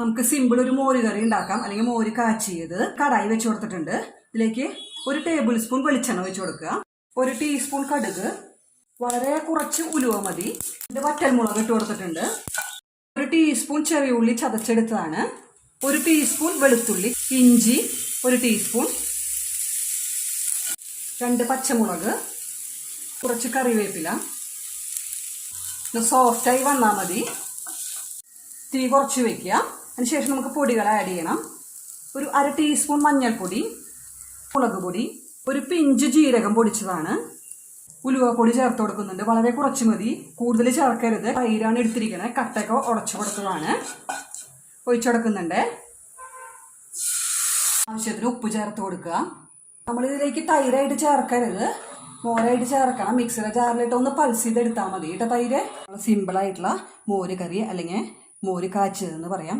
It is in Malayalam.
നമുക്ക് സിമ്പിൾ ഒരു മോര് കറി ഉണ്ടാക്കാം. അല്ലെങ്കിൽ മോര് കാച്ചിയത് കടായി വെച്ച് കൊടുത്തിട്ടുണ്ട്. ഇതിലേക്ക് ഒരു ടേബിൾ സ്പൂൺ വെളിച്ചെണ്ണ വെച്ച് കൊടുക്കുക. ഒരു ടീസ്പൂൺ കടുക്. വളരെ കുറച്ച് ഉലുവ മതി. ഇതിന്റെ വറ്റൽമുളക് ഇട്ട് കൊടുത്തിട്ടുണ്ട്. ഒരു ടീസ്പൂൺ ചെറിയ ഉള്ളി ചതച്ചെടുത്തതാണ്. ഒരു ടീസ്പൂൺ വെളുത്തുള്ളി ഇഞ്ചി ഒരു ടീസ്പൂൺ രണ്ട് പച്ചമുളക്. കുറച്ച് കറിവേപ്പില. സോഫ്റ്റായി വന്നാൽ മതി. തീ കുറച്ച് വെക്കുക. അതിനുശേഷം നമുക്ക് പൊടികൾ ആഡ് ചെയ്യണം. ഒരു അര ടീസ്പൂൺ മഞ്ഞൾപ്പൊടി മുളക് പൊടി ഒരു പിഞ്ച് ജീരകം പൊടിച്ചതാണ്. ഉലുവപ്പൊടി ചേർത്ത് കൊടുക്കുന്നുണ്ട്. വളരെ കുറച്ച് മതി. കൂടുതൽ ചേർക്കരുത്. തൈരാണ് എടുത്തിരിക്കുന്നത് കട്ടയൊക്കെ ഉടച്ചു കൊടുത്തതാണ്. ഒഴിച്ചു കൊടുക്കുന്നുണ്ട്. ആവശ്യത്തിന് ഉപ്പ് ചേർത്ത് കൊടുക്കുക. നമ്മൾ ഇതിലേക്ക് തൈരായിട്ട് ചേർക്കരുത്. മോരായിട്ട് ചേർക്കണം. മിക്സിയുടെ ജാറിലിട്ട് ഒന്ന് പൾസ് ചെയ്തെടുത്താൽ മതി. കേട്ടോ തൈര് സിമ്പിളായിട്ടുള്ള മോര് കറി അല്ലെങ്കിൽ മോര് കാച്ചതെന്ന് പറയാം.